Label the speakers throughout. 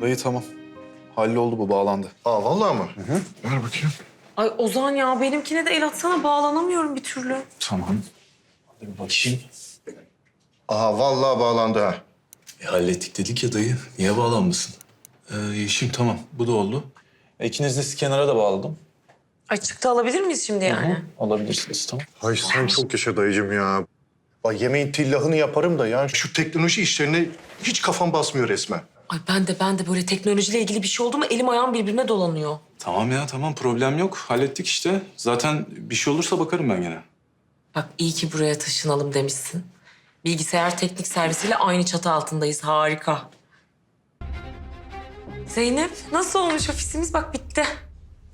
Speaker 1: Dayı tamam. Halloldu bu bağlandı.
Speaker 2: Aa vallahi mı? Ver bakayım.
Speaker 3: Ay Ozan ya benimkine de el atsana bağlanamıyorum bir türlü.
Speaker 1: Tamam. Hadi bir bakayım.
Speaker 2: Aha vallahi bağlandı ha.
Speaker 1: E, hallettik dedik ya dayı. Niye bağlanmasın? Ee, Yeşim tamam. Bu da oldu. E, İkiniz de skenera da bağladım.
Speaker 3: Ay çıktı alabilir miyiz şimdi yani?
Speaker 1: Alabilirsiniz tamam.
Speaker 2: Ay sen çok yaşa dayıcım ya. Bak yemeğin tillahını yaparım da ya şu teknoloji işlerine hiç kafam basmıyor resmen.
Speaker 3: Ay ben de ben de böyle teknolojiyle ilgili bir şey oldu mu elim ayağım birbirine dolanıyor.
Speaker 1: Tamam ya tamam problem yok. Hallettik işte. Zaten bir şey olursa bakarım ben gene.
Speaker 3: Bak iyi ki buraya taşınalım demişsin. Bilgisayar teknik servisiyle aynı çatı altındayız. Harika. Zeynep nasıl olmuş ofisimiz? Bak bitti.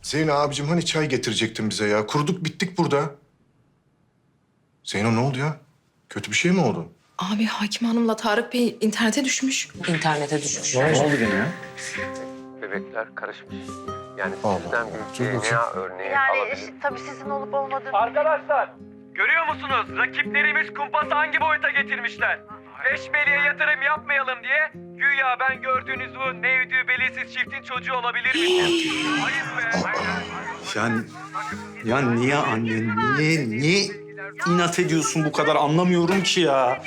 Speaker 2: Zeyno abicim hani çay getirecektin bize ya. Kuruduk bittik burada. Zeyno ne oldu ya? Kötü bir şey mi oldu?
Speaker 4: Abi Hakim Hanım'la Tarık Bey internete düşmüş.
Speaker 3: İnternete düşmüş.
Speaker 1: Ne oldu gene ya?
Speaker 5: bebekler karışmış. Yani
Speaker 2: Allah
Speaker 5: sizden bir. DNA örneği
Speaker 6: Yani
Speaker 5: alabilir.
Speaker 6: işte, tabii sizin olup olmadığını...
Speaker 7: Arkadaşlar görüyor musunuz? Rakiplerimiz kumpası hangi boyuta getirmişler? Eşmeliğe yatırım yapmayalım diye güya ben gördüğünüz bu nevdü belirsiz çiftin çocuğu olabilir miyim? Ayıp be.
Speaker 1: Yani, ya niye anne, niye, niye inat ediyorsun bu kadar anlamıyorum ki ya.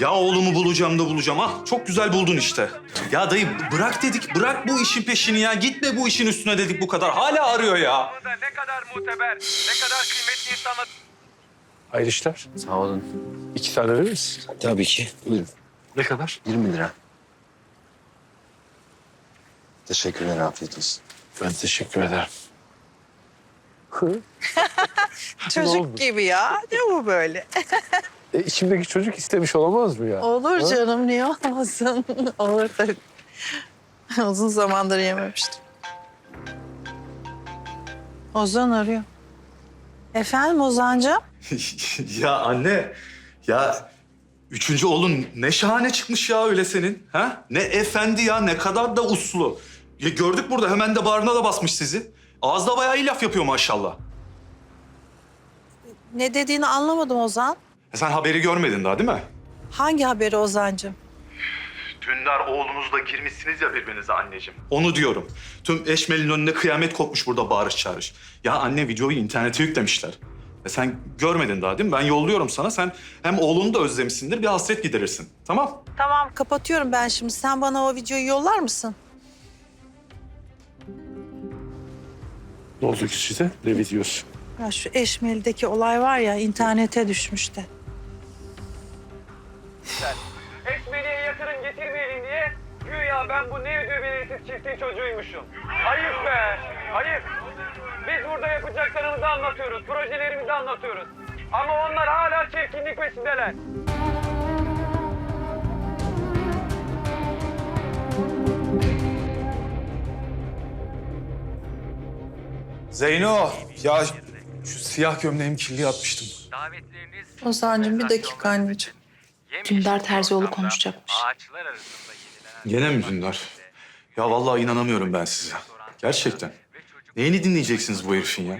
Speaker 1: Ya oğlumu bulacağım da bulacağım. Ah çok güzel buldun işte. Ya dayı bırak dedik, bırak bu işin peşini ya. Gitme bu işin üstüne dedik bu kadar. Hala arıyor ya.
Speaker 7: Ne kadar muteber, ne kadar kıymetli insanlar.
Speaker 8: Hayırlı işler.
Speaker 5: Sağ olun.
Speaker 8: İki tane verir misin?
Speaker 5: Tabii ki. Buyurun.
Speaker 8: Ne kadar?
Speaker 5: 20 lira. Teşekkürler, afiyet olsun.
Speaker 8: Ben teşekkür ederim.
Speaker 6: Çocuk gibi ya. Ne bu böyle?
Speaker 8: E, içimdeki çocuk istemiş olamaz mı ya?
Speaker 6: Olur canım niye olmasın? Olur tabii. Uzun zamandır yememiştim. Ozan arıyor. Efendim Ozancığım?
Speaker 1: ya anne, ya üçüncü oğlun ne şahane çıkmış ya öyle senin. Ha? Ne efendi ya, ne kadar da uslu. Ya gördük burada hemen de bağrına da basmış sizi. Ağızda bayağı iyi laf yapıyor maşallah.
Speaker 6: Ne dediğini anlamadım Ozan.
Speaker 1: E sen haberi görmedin daha değil mi?
Speaker 6: Hangi haberi Ozancığım?
Speaker 1: Dündar oğlunuzla girmişsiniz ya birbirinize anneciğim. Onu diyorum. Tüm eşmelin önüne kıyamet kopmuş burada bağırış çağırış. Ya anne videoyu internete yüklemişler. E sen görmedin daha değil mi? Ben yolluyorum sana. Sen hem oğlunu da özlemişsindir bir hasret giderirsin. Tamam?
Speaker 6: Tamam kapatıyorum ben şimdi. Sen bana o videoyu yollar mısın?
Speaker 8: Ne oldu ki size? Ne videosu?
Speaker 6: Ya şu Eşmeli'deki olay var ya internete düşmüş de.
Speaker 7: Eşmeliğe yatırım getirmeyelim diye güya ben bu nevdü belirsiz çiftin çocuğuymuşum. Ayıp be, ayıp. Biz burada yapacaklarımızı anlatıyoruz, projelerimizi anlatıyoruz. Ama onlar hala çirkinlik peşindeler.
Speaker 1: Zeyno, ya siyah gömleğimi kirliye atmıştım.
Speaker 7: Davetleriniz
Speaker 6: Ozancığım bir dakika anneciğim.
Speaker 4: Dündar Terzioğlu konuşacakmış.
Speaker 1: Gene mi Dündar? Ya vallahi inanamıyorum ben size. Gerçekten. Neyini dinleyeceksiniz bu herifin ya?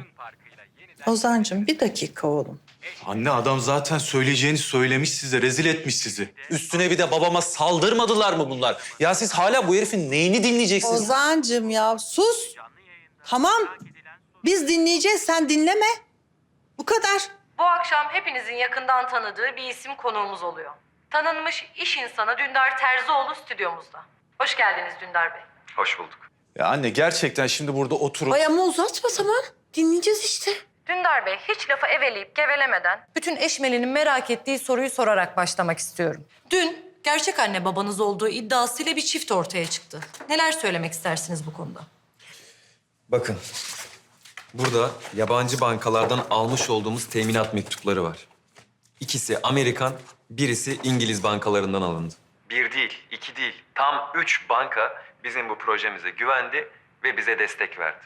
Speaker 6: Ozancığım bir dakika oğlum.
Speaker 1: Anne adam zaten söyleyeceğini söylemiş size, rezil etmiş sizi.
Speaker 9: Üstüne bir de babama saldırmadılar mı bunlar? Ya siz hala bu herifin neyini dinleyeceksiniz?
Speaker 6: Ozancığım ya sus. Tamam. Biz dinleyeceğiz sen dinleme. Bu kadar.
Speaker 10: Bu akşam hepinizin yakından tanıdığı bir isim konuğumuz oluyor. Tanınmış iş insanı Dündar Terzioğlu stüdyomuzda. Hoş geldiniz Dündar Bey.
Speaker 5: Hoş bulduk.
Speaker 1: Ya anne gerçekten şimdi burada oturup...
Speaker 6: Ay ama uzatma tamam. Dinleyeceğiz işte.
Speaker 10: Dündar Bey hiç lafı eveleyip gevelemeden bütün eşmelinin merak ettiği soruyu sorarak başlamak istiyorum. Dün gerçek anne babanız olduğu iddiasıyla bir çift ortaya çıktı. Neler söylemek istersiniz bu konuda?
Speaker 11: Bakın, burada yabancı bankalardan almış olduğumuz teminat mektupları var. İkisi Amerikan, birisi İngiliz bankalarından alındı. Bir değil, iki değil, tam üç banka bizim bu projemize güvendi ve bize destek verdi.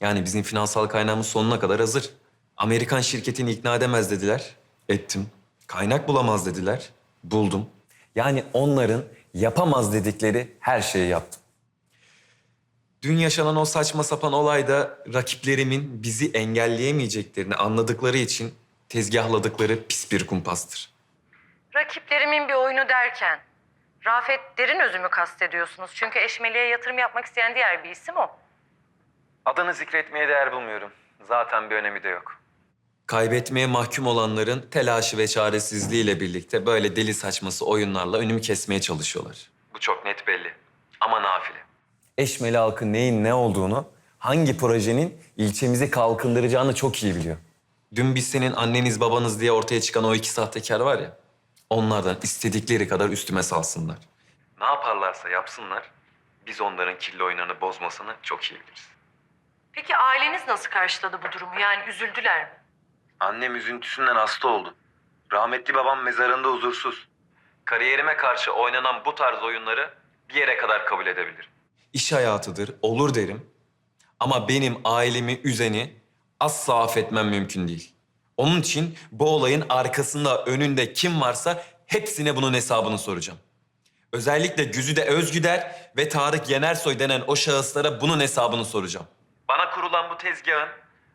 Speaker 11: Yani bizim finansal kaynağımız sonuna kadar hazır. Amerikan şirketini ikna edemez dediler. Ettim. Kaynak bulamaz dediler. Buldum. Yani onların yapamaz dedikleri her şeyi yaptım. Dün yaşanan o saçma sapan olayda rakiplerimin bizi engelleyemeyeceklerini anladıkları için tezgahladıkları pis bir kumpastır.
Speaker 10: Rakiplerimin bir oyunu derken Rafet derin özümü kastediyorsunuz. Çünkü Eşmeli'ye yatırım yapmak isteyen diğer bir isim o.
Speaker 11: Adını zikretmeye değer bulmuyorum. Zaten bir önemi de yok. Kaybetmeye mahkum olanların telaşı ve çaresizliğiyle birlikte böyle deli saçması oyunlarla önümü kesmeye çalışıyorlar. Bu çok net belli. Ama nafile. Eşmeli halkı neyin ne olduğunu, hangi projenin ilçemizi kalkındıracağını çok iyi biliyor. Dün biz senin anneniz babanız diye ortaya çıkan o iki sahtekar var ya, onlardan istedikleri kadar üstüme salsınlar. Ne yaparlarsa yapsınlar, biz onların kirli oyunlarını bozmasını çok iyi biliriz.
Speaker 10: Peki aileniz nasıl karşıladı bu durumu? Yani üzüldüler mi?
Speaker 11: Annem üzüntüsünden hasta oldu. Rahmetli babam mezarında huzursuz. Kariyerime karşı oynanan bu tarz oyunları bir yere kadar kabul edebilirim. İş hayatıdır, olur derim. Ama benim ailemi üzeni asla affetmem mümkün değil. Onun için bu olayın arkasında, önünde kim varsa hepsine bunun hesabını soracağım. Özellikle Güzide Özgüder ve Tarık Yenersoy denen o şahıslara bunun hesabını soracağım. Bana kurulan bu tezgahın,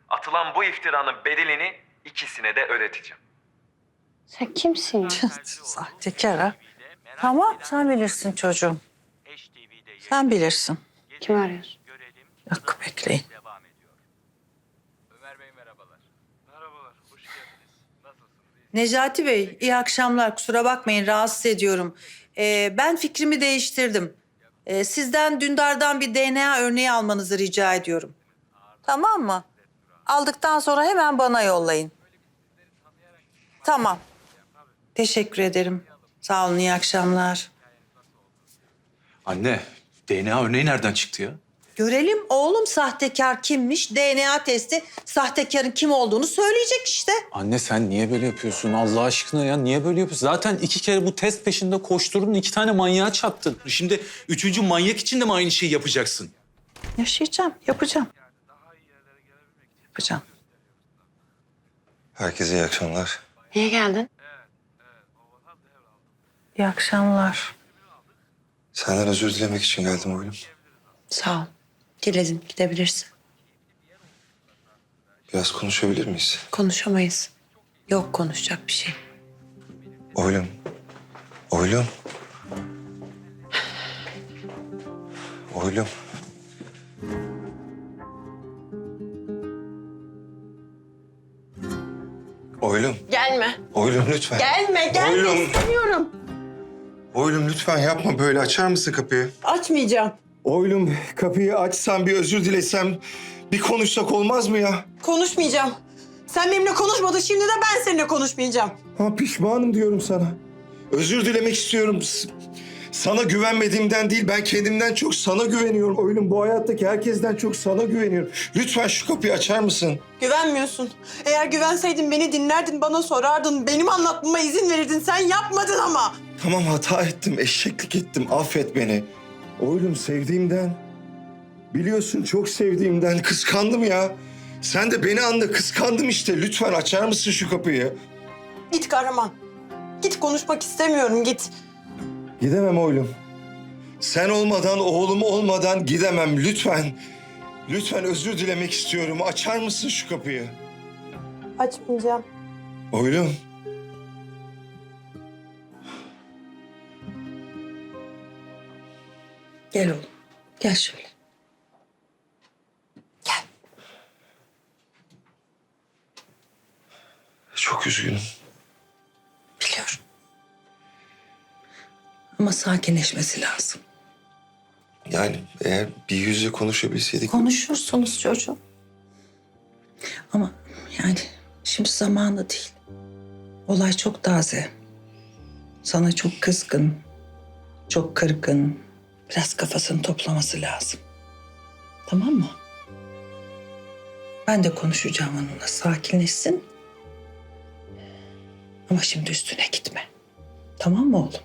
Speaker 11: atılan bu iftiranın bedelini ikisine de ödeteceğim.
Speaker 12: Sen kimsin?
Speaker 6: Sahtekar ha. Tamam sen bilirsin çocuğum. Sen bilirsin.
Speaker 12: Kim arıyorsun?
Speaker 6: Yok bekleyin. Necati Bey, iyi akşamlar. Kusura bakmayın, rahatsız ediyorum. Ee, ben fikrimi değiştirdim. Ee, sizden Dündar'dan bir DNA örneği almanızı rica ediyorum. Tamam mı? Aldıktan sonra hemen bana yollayın. Tamam. Teşekkür ederim. Sağ olun, iyi akşamlar.
Speaker 1: Anne, DNA örneği nereden çıktı ya?
Speaker 6: Görelim oğlum sahtekar kimmiş? DNA testi sahtekarın kim olduğunu söyleyecek işte.
Speaker 1: Anne sen niye böyle yapıyorsun Allah aşkına ya? Niye böyle yapıyorsun? Zaten iki kere bu test peşinde koşturdun, iki tane manyağa çattın. Şimdi üçüncü manyak için de mi aynı şeyi yapacaksın?
Speaker 6: Yaşayacağım, yapacağım. Yapacağım.
Speaker 5: Herkese iyi akşamlar.
Speaker 12: Niye geldin?
Speaker 6: İyi akşamlar.
Speaker 5: Senden özür dilemek için geldim oğlum.
Speaker 12: Sağ ol. Diledin gidebilirsin.
Speaker 5: Biraz konuşabilir miyiz?
Speaker 12: Konuşamayız. Yok konuşacak bir şey.
Speaker 5: Oğlum. Oğlum. Oğlum. Oğlum.
Speaker 12: Gelme.
Speaker 5: Oğlum lütfen.
Speaker 12: Gelme gelme
Speaker 5: Oğlum.
Speaker 12: istemiyorum.
Speaker 5: Oğlum lütfen yapma böyle. Açar mısın kapıyı?
Speaker 6: Açmayacağım.
Speaker 2: Oğlum kapıyı açsam bir özür dilesem bir konuşsak olmaz mı ya?
Speaker 6: Konuşmayacağım. Sen benimle konuşmadın, şimdi de ben seninle konuşmayacağım.
Speaker 2: Ha pişmanım diyorum sana. Özür dilemek istiyorum. S- Sana güvenmediğimden değil, ben kendimden çok sana güveniyorum. Oğlum bu hayattaki herkesten çok sana güveniyorum. Lütfen şu kapıyı açar mısın?
Speaker 6: Güvenmiyorsun. Eğer güvenseydin beni dinlerdin, bana sorardın. Benim anlatmama izin verirdin. Sen yapmadın ama.
Speaker 2: Tamam hata ettim, eşeklik ettim. Affet beni. Oğlum sevdiğimden, biliyorsun çok sevdiğimden kıskandım ya. Sen de beni anla, kıskandım işte. Lütfen açar mısın şu kapıyı?
Speaker 6: Git kahraman. Git konuşmak istemiyorum, git.
Speaker 2: Gidemem oğlum. Sen olmadan, oğlum olmadan gidemem. Lütfen, lütfen özür dilemek istiyorum. Açar mısın şu kapıyı?
Speaker 6: Açmayacağım.
Speaker 2: Oğlum.
Speaker 6: Gel oğlum. Gel şöyle.
Speaker 5: Çok üzgünüm.
Speaker 6: Biliyorum. Ama sakinleşmesi lazım.
Speaker 5: Yani eğer bir yüzle konuşabilseydik...
Speaker 6: Konuşursunuz çocuğum. Ama yani şimdi zamanı değil. Olay çok taze. Sana çok kızgın, çok kırgın. Biraz kafasını toplaması lazım. Tamam mı? Ben de konuşacağım onunla. Sakinleşsin. Ama şimdi üstüne gitme. Tamam mı oğlum?